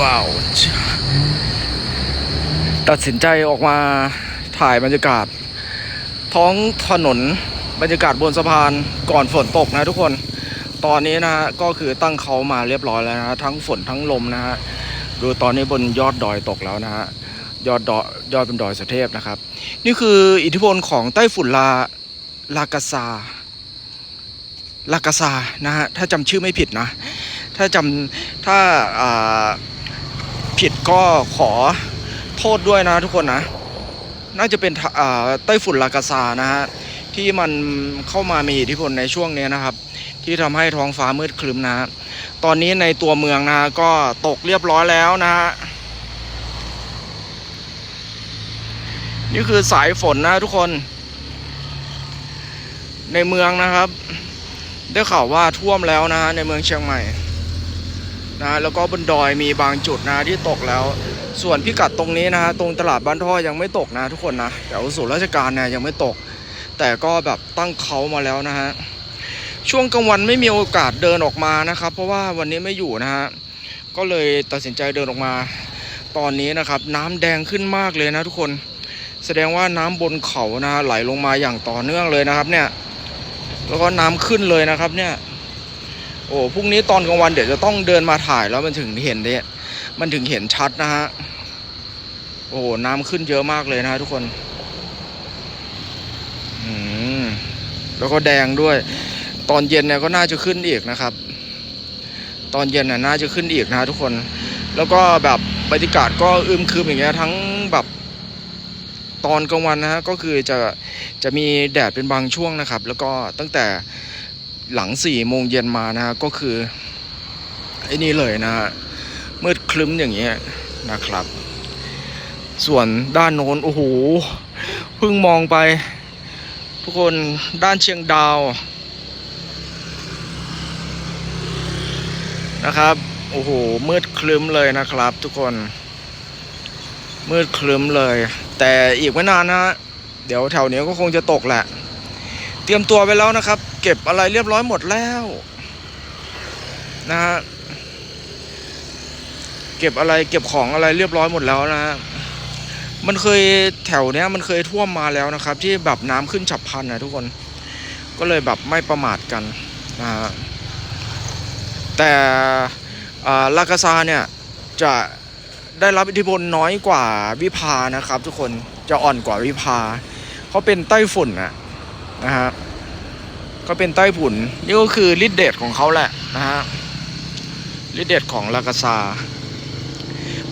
ว้าว ตัดสินใจออกมาถ่ายบรรยากาศ ท้องถนนบรรยากาศบนสะพานก่อนฝนตกนะทุกคน ตอนนี้นะฮะก็คือตั้งเขามาเรียบร้อยแล้วนะฮะทั้งฝนทั้งลมนะฮะดูตอนนี้บนยอดดอยตกแล้วนะฮะยอดดอยยอดเป็นดอยสุเทพนะครับ นี่คืออิทธิพลของไต้ฝุ่นลาลากาซาลากาซานะฮะถ้าจำชื่อไม่ผิดนะ ถ้าจำถ้าอ่า ผิดก็ขอโทษด้วยนะทุกคนนะ น่าจะเป็นทะอ่าไต้ฝุ่นลากาซานะฮะที่มันเข้ามามีอิทธิพลในช่วงนี้นะครับ ที่ทำให้ท้องฟ้ามืดครึ้มนะฮะตอนนี้ในตัวเมืองนะฮะก็ตกเรียบร้อยแล้วนะฮะนี่คือสายฝนนะทุกคน ในเมืองนะครับ ได้ข่าวว่าท่วมแล้วนะฮะในเมืองเชียงใหม่ นะแล้วก็บนดอยมีบางจุดนะที่ตกแล้ว ส่วนพิกัดตรงนี้นะฮะตรงตลาดบ้านท่อยังไม่ตกนะทุกคนนะแต่ว่าส่วนราชการเนี่ยยังไม่ตก แต่ก็แบบตั้งเขามาแล้วนะฮะช่วงกลางวันไม่มีโอกาสเดินออกมานะครับ เพราะว่าวันนี้ไม่อยู่นะฮะก็เลยตัดสินใจเดินออกมา ตอนนี้นะครับ น้ำแดงขึ้นมากเลยนะทุกคน แสดงว่าน้ำบนเขานะฮะไหลลงมาอย่างต่อเนื่องเลยนะครับ เนี่ย แล้วก็น้ำขึ้นเลยนะครับเนี่ย โอ้พรุ่งนี้ตอนกลางวันเดี๋ยวจะต้องเดินมาถ่ายแล้วมันถึงเห็นเนี่ยมันถึงเห็นชัดนะฮะโอ้โหน้ำขึ้นเยอะมากเลยนะทุกคนอืมแล้วก็แดงด้วย ตอนเย็นเนี่ยก็น่าจะขึ้นอีกนะครับ ตอนเย็นน่ะน่าจะขึ้นอีกนะฮะทุกคน แล้วก็แบบบรรยากาศก็อึมครึมอย่างเงี้ยทั้งแบบตอนกลางวันนะฮะก็คือจะจะมีแดดเป็นบางช่วงนะครับ แล้วก็ตั้งแต่ หลังสี่โมงเย็นมานะฮะก็คือไอ้นี่เลยนะฮะมืดคลึ้มอย่างเงี้ยนะครับ ส่วนด้านโน้นโอ้โหเพิ่งมองไป ทุกคนด้านเชียงดาวนะครับโอ้โหมืดคลึ้มเลยนะครับ ทุกคน มืดคลึ้มเลย แต่อีกไม่นานนะฮะเดี๋ยวแถวนี้ก็คงจะตกแหละ เตรียมตัวไปแล้วนะครับ เก็บอะไรเรียบร้อยหมดแล้วนะฮะเก็บอะไรเก็บของอะไรเรียบร้อยหมดแล้วนะฮะมันเคยแถวเนี้ยมันเคยท่วมมาแล้วนะครับ ที่แบบน้ำขึ้นฉับพลันนะทุกคน ก็เลยแบบไม่ประมาทกันนะฮะแต่ลากาซาเนี่ยจะได้รับอิทธิพลน้อยกว่าวิภานะครับ ทุกคนจะอ่อนกว่าวิภาเขาเป็นไต้ฝุ่นนะ นะฮะก็เป็นไต้ฝุ่นนี่ก็คือฤทธิ์เดชของเขาแหละนะฮะฤทธิ์เดชของลากาซา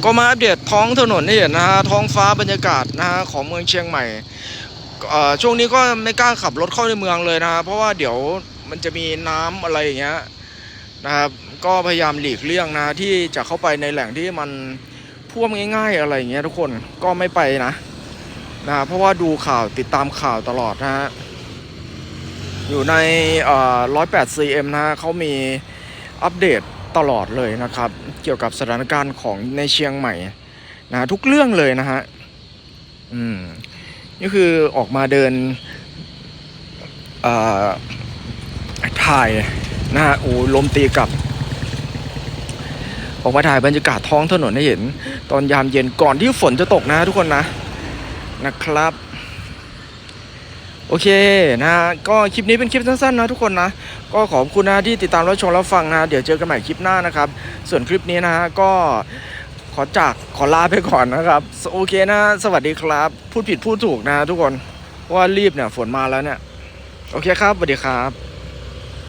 ก็มาอัปเดตท้องถนนให้เห็นนะฮะท้องฟ้าบรรยากาศนะฮะของเมืองเชียงใหม่ช่วงนี้ก็ไม่กล้าขับรถเข้าในเมืองเลยนะฮะเพราะว่าเดี๋ยวมันจะมีน้ำอะไรอย่างเงี้ยนะครับก็พยายามหลีกเลี่ยงนะที่จะเข้าไปในแหล่งที่มันท่วมง่าย ๆ อะไรอย่างเงี้ยทุกคนก็ไม่ไปนะนะเพราะว่าดูข่าวติดตามข่าวตลอดนะฮะ อยู่ใน108 cm นะฮะเขามีอัปเดตตลอดเลยนะครับ เกี่ยวกับสถานการณ์ของในเชียงใหม่นะทุกเรื่องเลยนะฮะอืมนี่คือออกมาเดินถ่ายนะฮะโอ้ลมตีกลับ ออกมาถ่ายบรรยากาศท้องถนนให้เห็น ตอนยามเย็นก่อนที่ฝนจะตกนะทุกคนนะนะครับ โอเคนะก็คลิปนี้เป็นคลิปสั้นๆนะทุกคนนะ ก็ขอบคุณนะที่ติดตามรับชมรับฟังนะ เดี๋ยวเจอกันใหม่คลิปหน้านะครับ ส่วนคลิปนี้นะฮะก็ขอจากขอลาไปก่อนนะครับ โอเคนะ สวัสดีครับ พูดผิดพูดถูกนะทุกคนว่ารีบเนี่ยฝนมาแล้วเนี่ย โอเคครับสวัสดีครับ